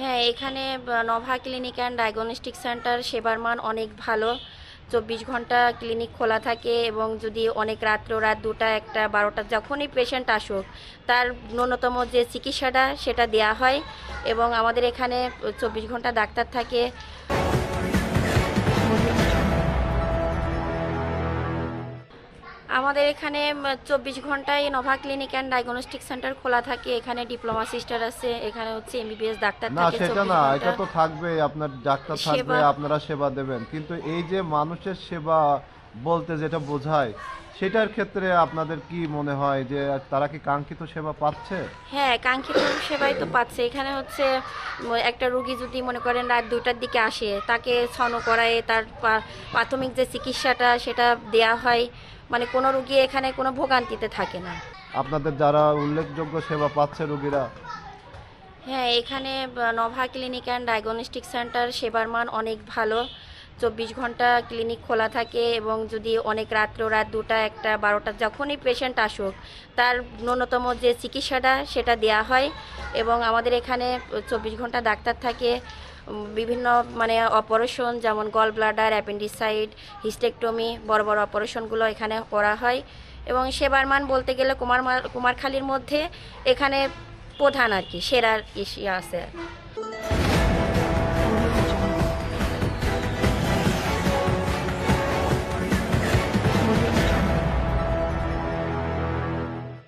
হ্যাঁ এখানে Nova clinic and diagnostic centre সেবার মান অনেক ভালো। চব্বিশ ঘণ্টা ক্লিনিক খোলা থাকে এবং যদি অনেক রাত্র, রাত দুটা, একটা, বারোটা যখনই পেশেন্ট আসুক, তার ন্যূনতম যে চিকিৎসাটা সেটা দেয়া হয় এবং আমাদের এখানে চব্বিশ ঘণ্টা ডাক্তার থাকে। আমাদের এখানে চব্বিশ ঘন্টায় Nova clinic and diagnostic centre খোলা থাকে। এখানে ডিপ্লোমা সিস্টার আছে এখানে হচ্ছে এমবিবিএস ডাক্তার না সেটা না এটা তো থাকবে আপনার ডাক্তার থাকবে আপনারা সেবা দেবেন। কিন্তু এই যে মানুষের সেবা বলতে যেটা বোঝায় সেটার ক্ষেত্রে আপনাদের কি মনে হয় যে তারা কি কাঙ্ক্ষিত সেবা পাচ্ছে? হ্যাঁ কাঙ্ক্ষিত সেবাই তো পাচ্ছে। এখানে হচ্ছে একটা রুগী যদি মনে করেন রাত দুটার দিকে আসে তাকে ছন করায় তার প্রাথমিক যে চিকিৎসাটা সেটা দেয়া হয় মানে কোনো রুগী এখানে কোনো ভোগান্তিতে থাকে না। আপনাদের যারা উল্লেখযোগ্য সেবা পাচ্ছে রুগীরা? হ্যাঁ এখানে Nova clinic and diagnostic centre সেবার মান অনেক ভালো। চব্বিশ ঘণ্টা ক্লিনিক খোলা থাকে এবং যদি অনেক রাত্র রাত দুটা, একটা, বারোটা যখনই পেশেন্ট আসুক, তার ন্যূনতম যে চিকিৎসাটা সেটা দেয়া হয় এবং আমাদের এখানে চব্বিশ ঘণ্টা ডাক্তার থাকে। বিভিন্ন মানে অপারেশন যেমন গল ব্লাডার অ্যাপেন্ডিসাইড হিস্টেকটমি বড় বড় অপারেশনগুলো এখানে করা হয় এবং সেবার মান বলতে গেলে কুমার কুমারখালীর মধ্যে এখানে প্রধান আর কি সেরার ইসে আছে।